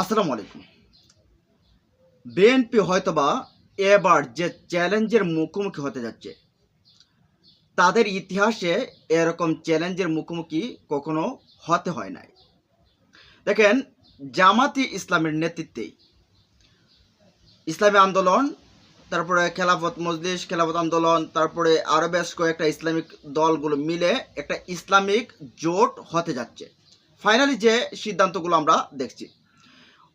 আসসালামু আলাইকুম। বিএনপি হয়তোবা এবার যে চ্যালেঞ্জের মুখোমুখি হতে যাচ্ছে, তাদের ইতিহাসে এরকম চ্যালেঞ্জের মুখোমুখি কখনো হতে হয় নাই। দেখেন, জামাতি ইসলামের নেতৃত্বেই ইসলামী আন্দোলন, তারপরে খেলাফত মজলিস, খেলাফত আন্দোলন, তারপরে আরও বেশ কয়েকটা ইসলামিক দলগুলো মিলে একটা ইসলামিক জোট হতে যাচ্ছে। ফাইনালি যে সিদ্ধান্তগুলো আমরা দেখছি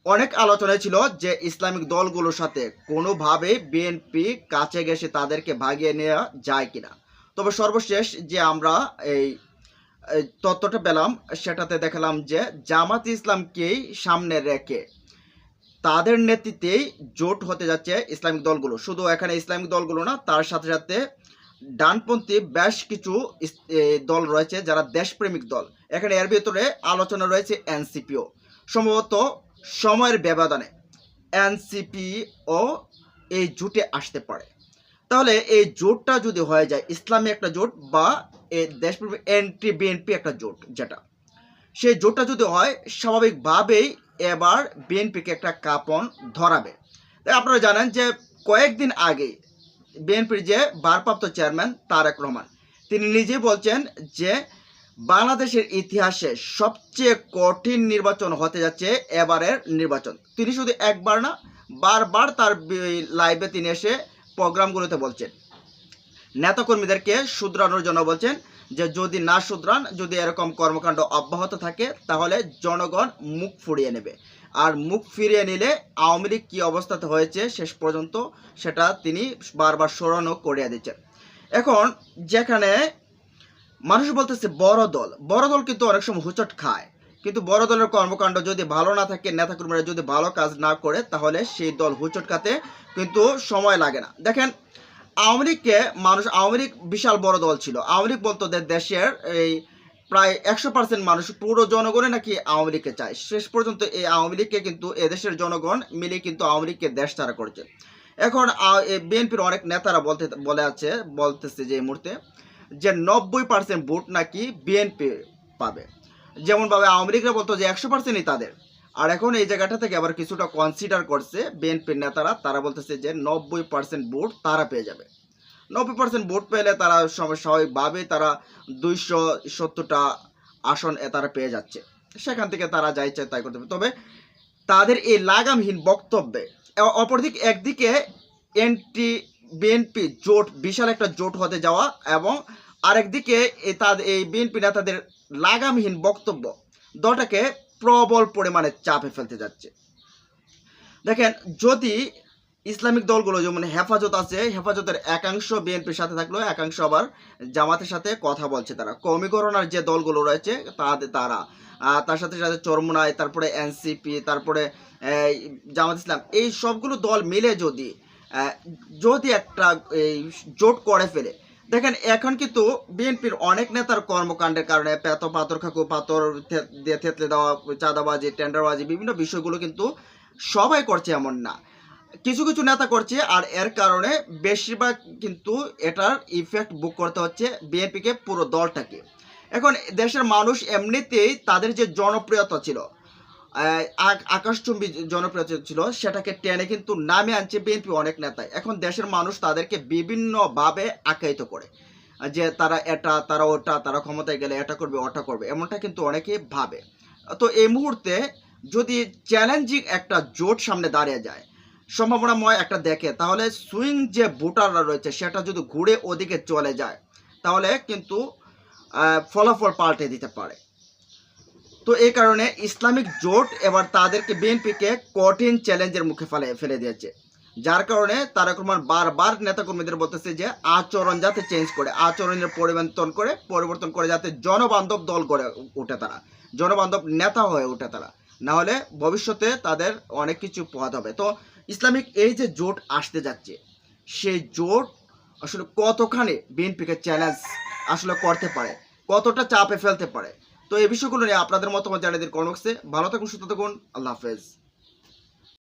অনেক আলোচনায় ছিল যে ইসলামিক দলগুলোর সাথে কোনোভাবে বিএনপি কাছে গেছে তাদেরকে ভাগিয়ে নেওয়া যায় কিনা। তবে সর্বশেষ যে আমরা এই তথ্যটা পেলাম, সেটাতে দেখালাম যে জামাত ইসলামকেই সামনে রেখে তাদের নেতৃত্বেই জোট হতে যাচ্ছে ইসলামিক দলগুলো। শুধু এখানে ইসলামিক দলগুলো না, তার সাথে সাথে ডানপন্থী বেশ কিছু দল রয়েছে যারা দেশপ্রেমিক দল। এখানে এর ভিতরে আলোচনা রয়েছে এনসিপিও সম্ভবত সময়ের ব্যবধানে এনসিপি ও এই জোটে আসতে পারে। তাহলে এই জোটটা যদি হয়ে যায়, ইসলামী একটা জোট বা এই দেশপ্রেমিক এন্টি, বিএনপি একটা জোট যেটা, সেই জোটটা যদি হয়, স্বাভাবিকভাবেই এবার বিএনপিকে একটা কাপন ধরাবে। আপনারা জানেন যে কয়েকদিন আগে বিএনপির যে ভারপ্রাপ্ত চেয়ারম্যান তারেক রহমান, তিনি নিজেই বলছেন যে বাংলাদেশের ইতিহাসে সবচেয়ে কঠিন নির্বাচন হতে যাচ্ছে এবারের নির্বাচন। তিনি শুধু একবার না, বারবার তার লাইভে তিনি এসে প্রোগ্রামগুলোতে বলছেন। নেতাকর্মীদেরকে শুধরানোর জন্য বলছেন যে, যদি না শুধরান, যদি এরকম কর্মকাণ্ড অব্যাহত থাকে, তাহলে জনগণ মুখ ফুরিয়ে নেবে। আর মুখ ফিরিয়ে নিলে আওয়ামী লীগ কী অবস্থাতে হয়েছে শেষ পর্যন্ত, সেটা তিনি বারবার স্মরণও করিয়ে দিচ্ছেন। এখন যেখানে মানুষ বলতেছে বড় দল। বড় দল কিন্তু অনেক সময় হুচট খায়। কিন্তু বড় দলের কর্মকাণ্ড যদি ভালো না থাকে, নেতাকর্মীরা যদি ভালো কাজ না করে, তাহলে সেই দল হুচট খাতে কিন্তু সময় লাগে না। দেখেন, আওয়ামী লীগকে মানুষ, আওয়ামী লীগ বিশাল বড় দল ছিল। আওয়ামী লীগ বলতো দেশের এই প্রায় একশো পার্সেন্ট মানুষ পুরো জনগণে নাকি আওয়ামী লীগকে চায়। শেষ পর্যন্ত এই আওয়ামী লীগকে কিন্তু এদেশের জনগণ মিলে কিন্তু আওয়ামী লীগকে দেশ ছাড়া করছে। এখন বিএনপির অনেক নেতারা বলতে, বলে আছে, বলতেছে যে এই মুহূর্তে যে নব্বই পার্সেন্ট ভোট নাকি বিএনপি পাবে। যেমনভাবে আওয়ামী লীগরা বলতো যে একশো পার্সেন্টই তাদের। আর এখন এই জায়গাটা থেকে আবার কিছুটা কনসিডার করছে বিএনপির নেতারা। তারা বলতেছে যে নব্বই পার্সেন্ট ভোট তারা পেয়ে যাবে। নব্বই পার্সেন্ট ভোট পেলে তারা সব- স্বাভাবিকভাবে তারা দুইশো সত্তরটা আসন তারা পেয়ে যাচ্ছে। সেখান থেকে তারা যা ইচ্ছে তাই করতে তবে তাদের এই লাগামহীন বক্তব্যে, অপরদিকে একদিকে এনটি বিএনপি জোট, বিশাল একটা জোট হতে যাওয়া এবং আরেকদিকে তাদের এই বিএনপি নেতাদের লাগামহীন বক্তব্য, দলটাকে প্রবল পরিমাণে চাপে ফেলতে যাচ্ছে। দেখেন, যদি ইসলামিক দলগুলো যেমন হেফাজত আছে, হেফাজতের একাংশ বিএনপির সাথে থাকলেও একাংশ আবার জামাতের সাথে কথা বলছে তারা। কমিকরণার যে দলগুলো রয়েছে তাদের তারা। তার সাথে সাথে চরমুনাই তারপরে এনসিপি, তারপরে জামাত ইসলাম, এই সবগুলো দল মিলে যদি যদি একটা, এই, জোট করে ফেলে। দেখেন, এখন কিন্তু বিএনপির অনেক নেতার কর্মকাণ্ডের কারণে পেত পাথর খাকু, পাথর দিয়ে থেতলে দেওয়া, চাঁদাবাজি, টেন্ডারবাজি, বিভিন্ন বিষয়গুলো কিন্তু সবাই করছে এমন না। কিছু কিছু নেতা করছে, আর এর কারণে বেশিরভাগ কিন্তু এটার ইফেক্ট বুক করতে হচ্ছে বিএনপিকে, পুরো দলটাকে। এখন দেশের মানুষ এমনিতেই তাদের যে জনপ্রিয়তা ছিল আকাশচুম্বী জনপ্রিয় ছিল সেটাকে টেনে কিন্তু নামে আনছে বিএনপি অনেক নেতায় এখন দেশের মানুষ তাদেরকে বিভিন্নভাবে আখ্যায়িত করে, যে তারা এটা, তারা ওটা, তারা ক্ষমতায় গেলে এটা করবে, ওটা করবে, এমনটা কিন্তু অনেকে ভাবে। তো এই মুহূর্তে যদি চ্যালেঞ্জিং একটা জোট সামনে দাঁড়িয়ে যায়, সম্ভাবনাময় একটা দেখে, তাহলে সুইং যে ভোটাররা রয়েছে, সেটা যদি ঘুরে ওদিকে চলে যায়, তাহলে কিন্তু ফলাফল পাল্টে দিতে পারে। তো এই কারণে ইসলামিক জোট এবার তাদেরকে বিএনপিকে কঠিন চ্যালেঞ্জের মুখে ফেলে ফেলে দিয়েছে। যার কারণে তারা রহমান বারবার নেতাকর্মীদের বলতেছে যে, আচরণ যাতে চেঞ্জ করে, আচরণের পরিবর্তন করে পরিবর্তন করে যাতে জনবান্ধব দল গড়ে ওঠে তারা, জনবান্ধব নেতা হয়ে ওঠে তারা। না হলে ভবিষ্যতে তাদের অনেক কিছু পোহাতে হবে। তো ইসলামিক এই যে জোট আসতে যাচ্ছে, সেই জোট আসলে কতখানি বিএনপিকে চ্যালেঞ্জ আসলে করতে পারে, কতটা চাপে ফেলতে পারে তো এই বিষয়গুলো নিয়ে আপনাদের মতামত জানিয়ে দিন কর্মক্সে ভালো থাকুন, সুস্থ থাকুন। আল্লাহ হাফেজ।